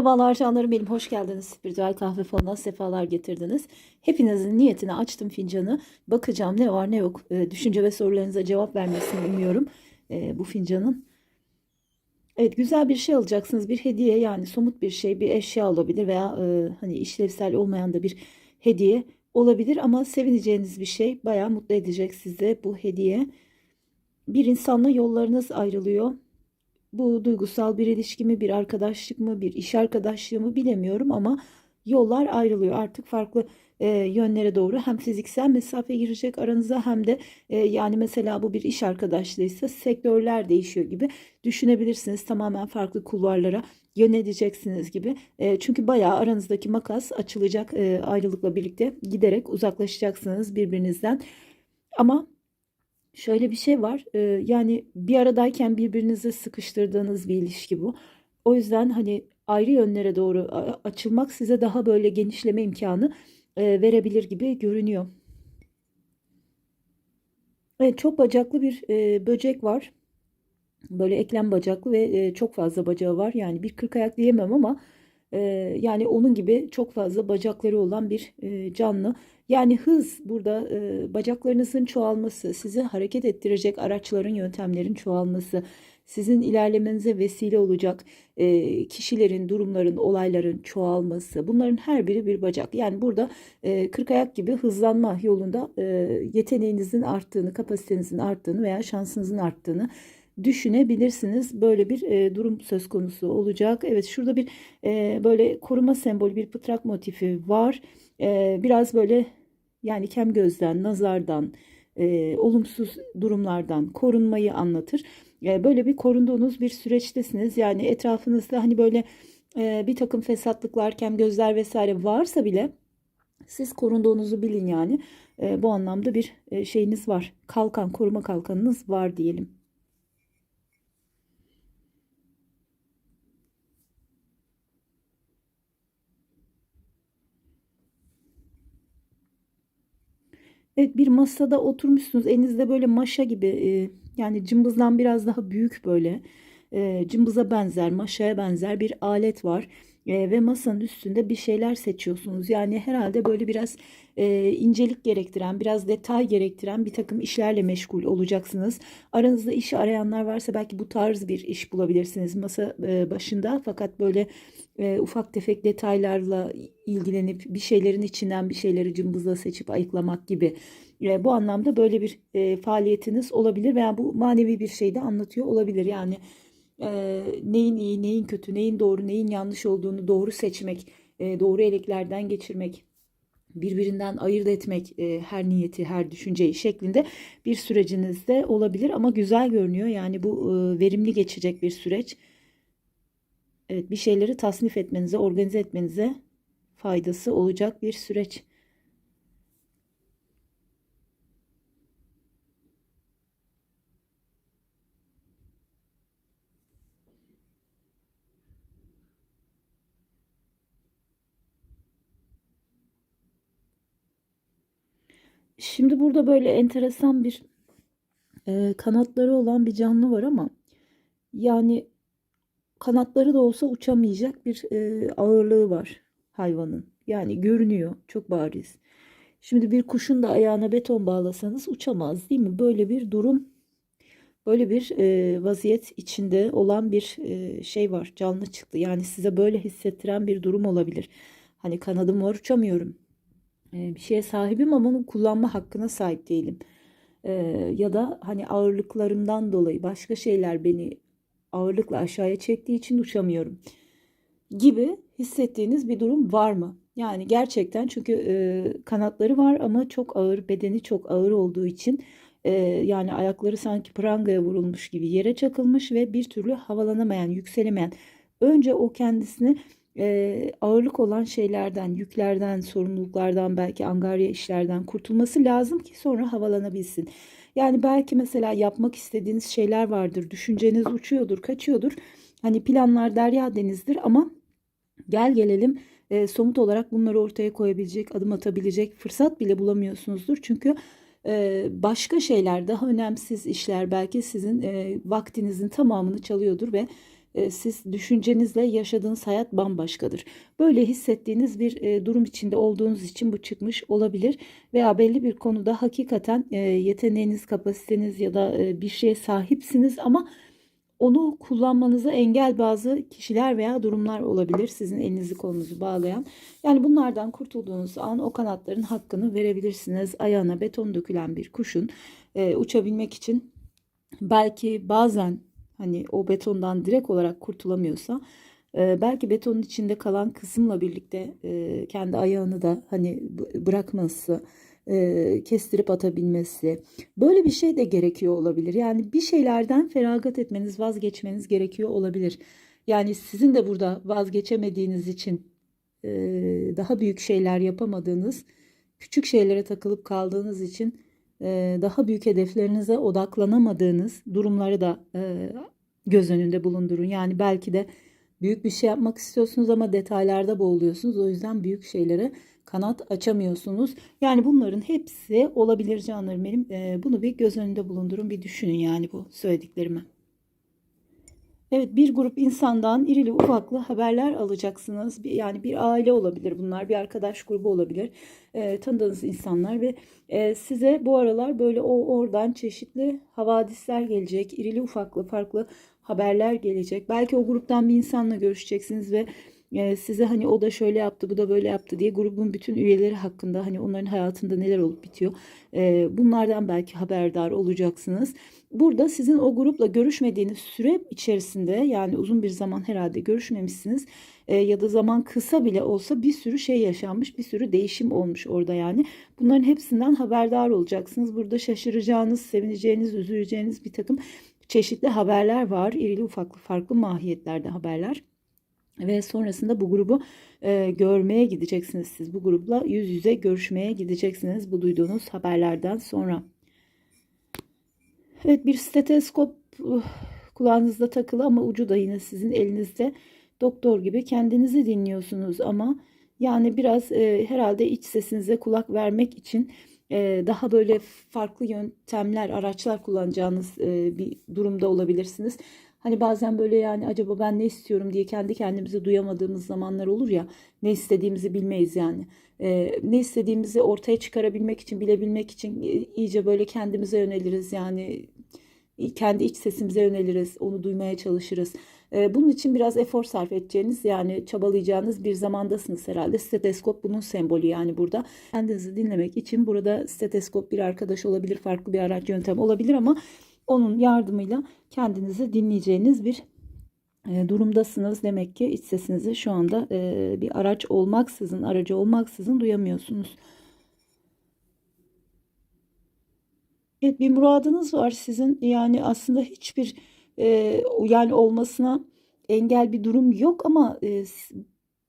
Merhabalar canlarım benim hoş geldiniz. Spiritüel kahve falına sefalar getirdiniz. Hepinizin niyetine açtım fincanı. Bakacağım ne var ne yok. Ee, düşünce ve sorularınıza cevap vermesini umuyorum ee, bu fincanın. Evet güzel bir şey alacaksınız. Bir hediye yani somut bir şey bir eşya olabilir veya e, hani işlevsel olmayan da bir hediye olabilir. Ama sevineceğiniz bir şey bayağı mutlu edecek size bu hediye. Bir insanla yollarınız ayrılıyor. Bu duygusal bir ilişki mi, bir arkadaşlık mı, bir iş arkadaşlığı mı bilemiyorum ama yollar ayrılıyor. Artık farklı e, yönlere doğru hem fiziksel mesafe girecek aranıza hem de e, yani mesela bu bir iş arkadaşlığıysa sektörler değişiyor gibi düşünebilirsiniz. Tamamen farklı kulvarlara yöneleceksiniz gibi. E, çünkü bayağı aranızdaki makas açılacak e, ayrılıkla birlikte giderek uzaklaşacaksınız birbirinizden. Ama Şöyle bir şey var. e, yani bir aradayken birbirinizi sıkıştırdığınız bir ilişki bu. O yüzden hani ayrı yönlere doğru açılmak size daha böyle genişleme imkanı e, verebilir gibi görünüyor. Evet, çok bacaklı bir e, böcek var. Böyle eklem bacaklı ve e, çok fazla bacağı var. Yani bir kırk ayak diyemem ama yani onun gibi çok fazla bacakları olan bir e, canlı. Yani hız burada e, bacaklarınızın çoğalması, sizi hareket ettirecek araçların, yöntemlerin çoğalması, sizin ilerlemenize vesile olacak e, kişilerin, durumların, olayların çoğalması. Bunların her biri bir bacak. Yani burada kırk ayak gibi hızlanma yolunda yeteneğinizin arttığını, kapasitenizin arttığını veya şansınızın arttığını düşünebilirsiniz. Böyle bir e, durum söz konusu olacak. Evet şurada bir e, böyle koruma sembolü bir pıtrak motifi var. E, biraz böyle yani kem gözden, nazardan, e, olumsuz durumlardan korunmayı anlatır. E, böyle bir korunduğunuz bir süreçtesiniz. Yani etrafınızda hani böyle e, bir takım fesatlıklar, kem gözler vesaire varsa bile siz korunduğunuzu bilin yani. E, bu anlamda bir e, şeyiniz var. Kalkan, koruma kalkanınız var diyelim. Evet bir masada oturmuşsunuz. Elinizde böyle maşa gibi e, yani cımbızdan biraz daha büyük böyle e, cımbıza benzer, maşaya benzer bir alet var. E, ve masanın üstünde bir şeyler seçiyorsunuz. Yani herhalde böyle biraz e, incelik gerektiren, biraz detay gerektiren bir takım işlerle meşgul olacaksınız. Aranızda işi arayanlar varsa belki bu tarz bir iş bulabilirsiniz masa e, başında. Fakat böyle e, ufak tefek detaylarla ilgilenip bir şeylerin içinden bir şeyleri cımbızla seçip ayıklamak gibi. E, bu anlamda böyle bir e, faaliyetiniz olabilir veya bu manevi bir şey de anlatıyor olabilir. Yani e, neyin iyi, neyin kötü, neyin doğru, neyin yanlış olduğunu doğru seçmek, e, doğru eleklerden geçirmek, birbirinden ayırt etmek e, her niyeti, her düşünceyi şeklinde bir sürecinizde olabilir ama güzel görünüyor. Yani bu e, verimli geçecek bir süreç. Evet, bir şeyleri tasnif etmenize, organize etmenize faydası olacak bir süreç. Şimdi burada böyle enteresan bir e, kanatları olan bir canlı var ama yani kanatları da olsa uçamayacak bir e, ağırlığı var hayvanın. Yani görünüyor çok bariz. Şimdi bir kuşun da ayağına beton bağlasanız uçamaz değil mi? Böyle bir durum, böyle bir e, vaziyet içinde olan bir e, şey var. Canlı çıktı. Yani size böyle hissettiren bir durum olabilir. Hani kanadım var uçamıyorum. E, bir şeye sahibim ama onu kullanma hakkına sahip değilim. E, ya da hani ağırlıklarımdan dolayı başka şeyler beni ağırlıkla aşağıya çektiği için uçamıyorum gibi hissettiğiniz bir durum var mı? Yani gerçekten çünkü e, kanatları var ama çok ağır, bedeni çok ağır olduğu için e, yani ayakları sanki prangaya vurulmuş gibi yere çakılmış ve bir türlü havalanamayan, yükselemeyen. Önce o kendisini e, ağırlık olan şeylerden, yüklerden, sorumluluklardan, belki angarya işlerden kurtulması lazım ki sonra havalanabilsin. Yani belki mesela yapmak istediğiniz şeyler vardır, düşünceniz uçuyordur, kaçıyordur. Hani planlar derya denizdir ama gel gelelim e, somut olarak bunları ortaya koyabilecek, adım atabilecek fırsat bile bulamıyorsunuzdur. Çünkü e, başka şeyler, daha önemsiz işler belki sizin e, vaktinizin tamamını çalıyordur ve siz düşüncenizle yaşadığınız hayat bambaşkadır. Böyle hissettiğiniz bir e, durum içinde olduğunuz için bu çıkmış olabilir veya belli bir konuda hakikaten e, yeteneğiniz, kapasiteniz ya da e, bir şeye sahipsiniz ama onu kullanmanıza engel bazı kişiler veya durumlar olabilir sizin elinizi kolunuzu bağlayan. Yani bunlardan kurtulduğunuz an o kanatların hakkını verebilirsiniz. Ayağına beton dökülen bir kuşun e, uçabilmek için belki bazen hani o betondan direkt olarak kurtulamıyorsa e, belki betonun içinde kalan kısımla birlikte e, kendi ayağını da hani bırakması, e, kestirip atabilmesi böyle bir şey de gerekiyor olabilir. Yani bir şeylerden feragat etmeniz, vazgeçmeniz gerekiyor olabilir. Yani sizin de burada vazgeçemediğiniz için e, daha büyük şeyler yapamadığınız, küçük şeylere takılıp kaldığınız için daha büyük hedeflerinize odaklanamadığınız durumları da göz önünde bulundurun. Yani belki de büyük bir şey yapmak istiyorsunuz ama detaylarda boğuluyorsunuz. O yüzden büyük şeylere kanat açamıyorsunuz. Yani bunların hepsi olabilir canlarım benim. Bunu bir göz önünde bulundurun, bir düşünün yani bu söylediklerimi. Evet bir grup insandan irili ufaklı haberler alacaksınız. Yani bir aile olabilir bunlar, bir arkadaş grubu olabilir. E, tanıdığınız insanlar ve e, size bu aralar böyle o oradan çeşitli havadisler gelecek. irili ufaklı farklı haberler gelecek. Belki o gruptan bir insanla görüşeceksiniz ve e, size hani o da şöyle yaptı, bu da böyle yaptı diye grubun bütün üyeleri hakkında hani onların hayatında neler olup bitiyor. e, bunlardan belki haberdar olacaksınız. Burada sizin o grupla görüşmediğiniz süre içerisinde yani uzun bir zaman herhalde görüşmemişsiniz e, ya da zaman kısa bile olsa bir sürü şey yaşanmış, bir sürü değişim olmuş orada yani. Bunların hepsinden haberdar olacaksınız. Burada şaşıracağınız, sevineceğiniz, üzüleceğiniz bir takım çeşitli haberler var. İrili ufaklı farklı mahiyetlerde haberler. Ve sonrasında bu grubu e, görmeye gideceksiniz siz. Bu grupla yüz yüze görüşmeye gideceksiniz bu duyduğunuz haberlerden sonra. Evet bir steteskop uh, kulağınızda takılı ama ucu da yine sizin elinizde. Doktor gibi kendinizi dinliyorsunuz ama yani biraz e, herhalde iç sesinize kulak vermek için e, daha böyle farklı yöntemler, araçlar kullanacağınız e, bir durumda olabilirsiniz. Hani bazen böyle yani acaba ben ne istiyorum diye kendi kendimizi duyamadığımız zamanlar olur ya ne istediğimizi bilmeyiz yani. E, ne istediğimizi ortaya çıkarabilmek için, bilebilmek için e, iyice böyle kendimize yöneliriz yani kendi iç sesimize yöneliriz, onu duymaya çalışırız. E, bunun için biraz efor sarf edeceğiniz yani çabalayacağınız bir zamandasınız herhalde. Steteskop bunun sembolü yani burada. Kendinizi dinlemek için burada steteskop bir arkadaş olabilir, farklı bir araç yöntem olabilir ama onun yardımıyla kendinizi dinleyeceğiniz bir e, durumdasınız. Demek ki iç sesinizi şu anda e, bir araç olmaksızın, aracı olmaksızın duyamıyorsunuz. Evet bir muradınız var sizin yani aslında hiçbir e, yani olmasına engel bir durum yok ama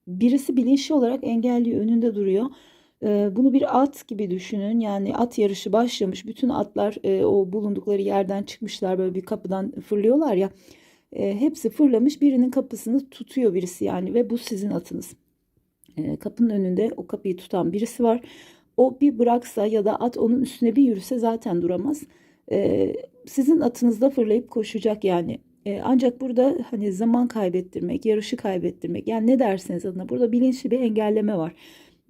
birisi bilinçli olarak engelliyor önünde duruyor. Bunu bir at gibi düşünün yani at yarışı başlamış bütün atlar o bulundukları yerden çıkmışlar böyle bir kapıdan fırlıyorlar ya hepsi fırlamış birinin kapısını tutuyor birisi yani ve bu sizin atınız. Kapının önünde o kapıyı tutan birisi var. O bir bıraksa ya da at onun üstüne bir yürüse zaten duramaz. Sizin atınızda fırlayıp koşacak yani. Ancak burada hani zaman kaybettirmek, yarışı kaybettirmek yani ne derseniz adına burada bilinçli bir engelleme var.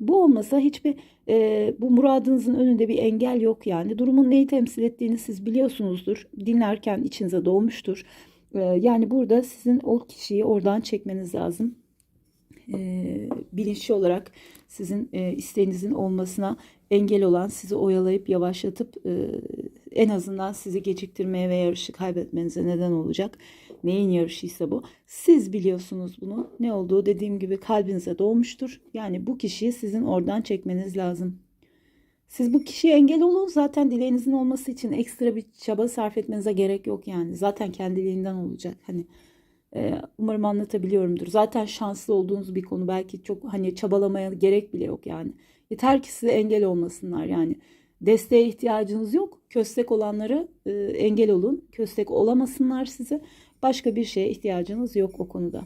Bu olmasa hiçbir e, bu muradınızın önünde bir engel yok yani. Durumun neyi temsil ettiğini siz biliyorsunuzdur. Dinlerken içinize doğmuştur. E, yani burada sizin o kişiyi oradan çekmeniz lazım e, bilinçli olarak sizin e, isteğinizin olmasına engel olan, sizi oyalayıp yavaşlatıp e, en azından sizi geciktirmeye ve yarışı kaybetmenize neden olacak. Neyin yarışıysa bu. Siz biliyorsunuz bunu. Ne olduğu dediğim gibi kalbinize doğmuştur. Yani bu kişiyi sizin oradan çekmeniz lazım. Siz bu kişiye engel olun. Zaten dileğinizin olması için ekstra bir çaba sarf etmenize gerek yok yani. Zaten kendiliğinden olacak. Hani umarım anlatabiliyorumdur. Zaten şanslı olduğunuz bir konu. Belki çok hani çabalamaya gerek bile yok yani. Yeter ki size engel olmasınlar yani. Desteğe ihtiyacınız yok. Köstek olanları e, engel olun. Köstek olamasınlar size. Başka bir şeye ihtiyacınız yok o konuda.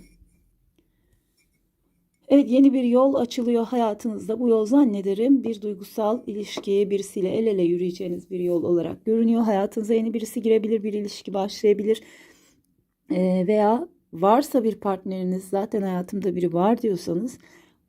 Evet yeni bir yol açılıyor hayatınızda. Bu yol zannederim bir duygusal ilişkiye birisiyle el ele yürüyeceğiniz bir yol olarak görünüyor. Hayatınıza yeni birisi girebilir, bir ilişki başlayabilir. Ee, veya varsa bir partneriniz zaten hayatımda biri var diyorsanız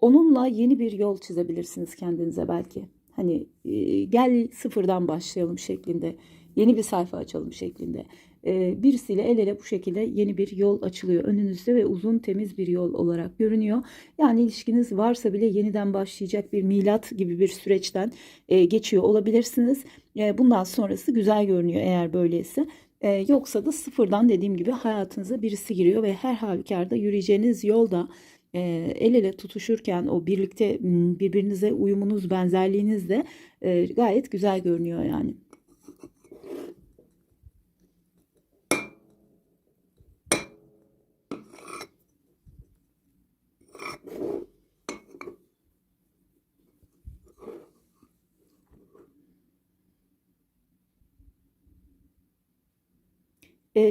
onunla yeni bir yol çizebilirsiniz kendinize belki. Hani e, gel sıfırdan başlayalım şeklinde, yeni bir sayfa açalım şeklinde. E, birisiyle el ele bu şekilde yeni bir yol açılıyor önünüzde ve uzun temiz bir yol olarak görünüyor. Yani ilişkiniz varsa bile yeniden başlayacak bir milat gibi bir süreçten e, geçiyor olabilirsiniz. E, bundan sonrası güzel görünüyor eğer böyleyse. E, yoksa da sıfırdan dediğim gibi hayatınıza birisi giriyor ve her halükarda yürüyeceğiniz yolda e, el ele tutuşurken o birlikte birbirinize uyumunuz, benzerliğiniz de e, gayet güzel görünüyor yani.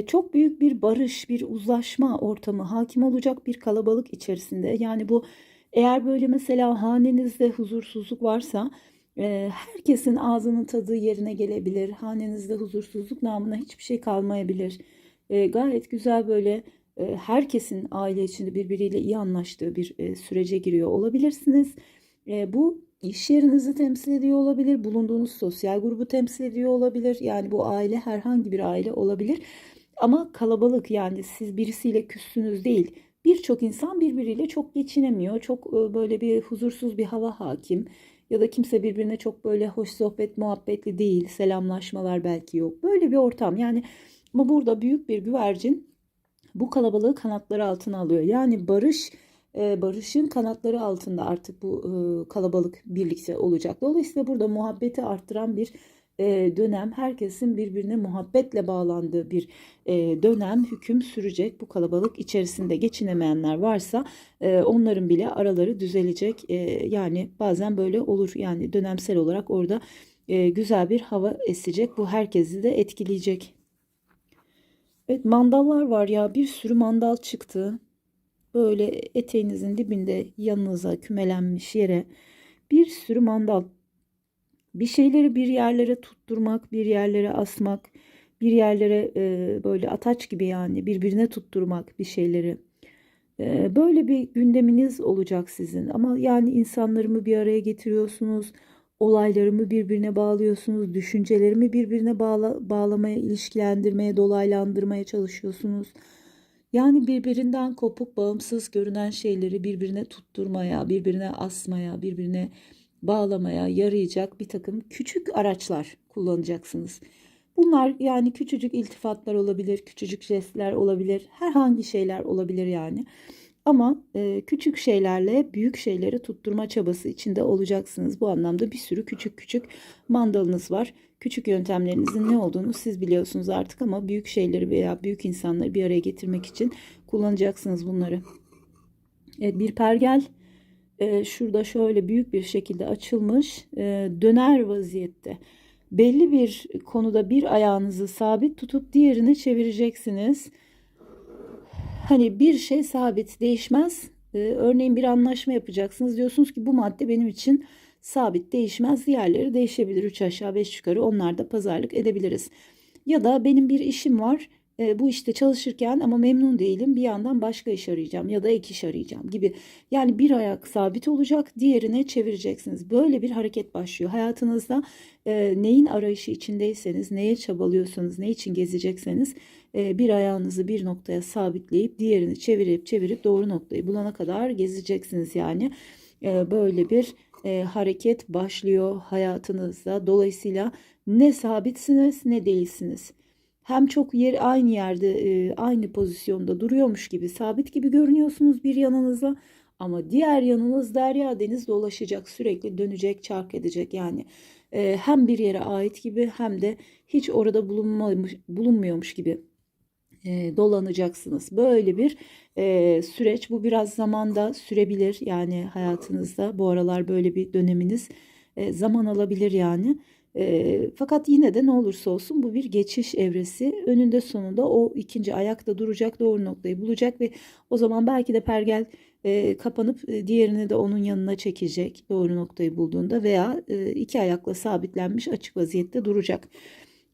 Çok büyük bir barış, bir uzlaşma ortamı hakim olacak bir kalabalık içerisinde. Yani bu eğer böyle mesela hanenizde huzursuzluk varsa e, herkesin ağzının tadı yerine gelebilir. Hanenizde huzursuzluk namına hiçbir şey kalmayabilir. E, gayet güzel böyle e, herkesin aile içinde birbiriyle iyi anlaştığı bir sürece giriyor olabilirsiniz. Bu iş yerinizi temsil ediyor olabilir, bulunduğunuz sosyal grubu temsil ediyor olabilir. Yani bu aile herhangi bir aile olabilir. Ama kalabalık yani siz birisiyle küssünüz değil. Birçok insan birbiriyle çok geçinemiyor. Çok e, böyle bir huzursuz bir hava hakim. Ya da kimse birbirine çok böyle hoş sohbet muhabbetli değil. Selamlaşmalar belki yok. Böyle bir ortam yani ama burada büyük bir güvercin bu kalabalığı kanatları altına alıyor. Yani barış e, barışın kanatları altında artık bu e, kalabalık birlikte olacak. Dolayısıyla burada muhabbeti arttıran bir dönem herkesin birbirine muhabbetle bağlandığı bir dönem hüküm sürecek. Bu kalabalık içerisinde geçinemeyenler varsa onların bile araları düzelecek. Yani bazen böyle olur yani dönemsel olarak orada güzel bir hava esecek. Bu herkesi de etkileyecek. Evet mandallar var ya bir sürü mandal çıktı. Böyle eteğinizin dibinde yanınıza kümelenmiş yere bir sürü mandal. Bir şeyleri bir yerlere tutturmak, bir yerlere asmak, bir yerlere e, böyle ataç gibi yani birbirine tutturmak bir şeyleri. E, böyle bir gündeminiz olacak sizin. Ama yani insanlarımı bir araya getiriyorsunuz, olaylarımı birbirine bağlıyorsunuz, düşüncelerimi birbirine bağla, bağlamaya, ilişkilendirmeye, dolaylandırmaya çalışıyorsunuz. Yani birbirinden kopuk, bağımsız görünen şeyleri birbirine tutturmaya, birbirine asmaya, birbirine bağlamaya yarayacak bir takım küçük araçlar kullanacaksınız. Bunlar yani küçücük iltifatlar olabilir, küçücük jestler olabilir, herhangi şeyler olabilir yani. Ama e, küçük şeylerle büyük şeyleri tutturma çabası içinde olacaksınız. Bu anlamda bir sürü küçük küçük mandalınız var. Küçük yöntemlerinizin ne olduğunu siz biliyorsunuz artık ama büyük şeyleri veya büyük insanları bir araya getirmek için kullanacaksınız bunları. Evet, bir pergel e, şurada şöyle büyük bir şekilde açılmış e, döner vaziyette. Belli bir konuda bir ayağınızı sabit tutup diğerini çevireceksiniz. Hani bir şey sabit değişmez. E, örneğin bir anlaşma yapacaksınız. Diyorsunuz ki bu madde benim için sabit değişmez. Diğerleri değişebilir. 3 aşağı 5 yukarı onlar da pazarlık edebiliriz. Ya da benim bir işim var e, bu işte çalışırken ama memnun değilim bir yandan başka iş arayacağım ya da ek iş arayacağım gibi. Yani bir ayak sabit olacak diğerine çevireceksiniz. Böyle bir hareket başlıyor. Hayatınızda e, neyin arayışı içindeyseniz, neye çabalıyorsanız, ne için gezecekseniz e, bir ayağınızı bir noktaya sabitleyip diğerini çevirip çevirip doğru noktayı bulana kadar gezeceksiniz yani. E, böyle bir e, hareket başlıyor hayatınızda. Dolayısıyla ne sabitsiniz ne değilsiniz hem çok yer aynı yerde e, aynı pozisyonda duruyormuş gibi sabit gibi görünüyorsunuz bir yanınıza ama diğer yanınız derya deniz dolaşacak sürekli dönecek çark edecek yani e, hem bir yere ait gibi hem de hiç orada bulunmamış, bulunmuyormuş gibi e, dolanacaksınız. Böyle bir süreç bu biraz zamanda sürebilir yani hayatınızda bu aralar böyle bir döneminiz zaman alabilir yani. E, fakat yine de ne olursa olsun bu bir geçiş evresi. Önünde sonunda o ikinci ayakta duracak, doğru noktayı bulacak ve o zaman belki de pergel e, kapanıp e, diğerini de onun yanına çekecek doğru noktayı bulduğunda veya e, iki ayakla sabitlenmiş açık vaziyette duracak.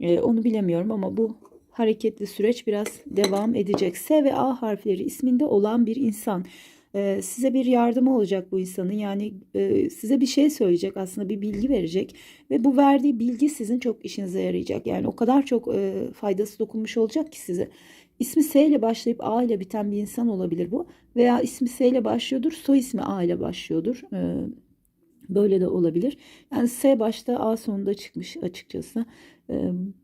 E, onu bilemiyorum ama bu hareketli süreç biraz devam edecek. S ve A harfleri isminde olan bir insan. Size bir yardımı olacak bu insanın. Yani size bir şey söyleyecek aslında bir bilgi verecek. Ve bu verdiği bilgi sizin çok işinize yarayacak. Yani o kadar çok faydası dokunmuş olacak ki size. İsmi S ile başlayıp A ile biten bir insan olabilir bu. Veya ismi S ile başlıyordur, soy ismi A ile başlıyordur. Böyle de olabilir. Yani S başta A sonunda çıkmış açıkçası.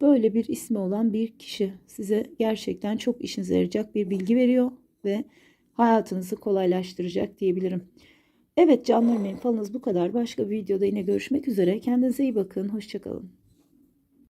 Böyle bir ismi olan bir kişi size gerçekten çok işinize yarayacak bir bilgi veriyor ve hayatınızı kolaylaştıracak diyebilirim. Evet canlarım benim falınız bu kadar. Başka bir videoda yine görüşmek üzere. Kendinize iyi bakın. Hoşçakalın.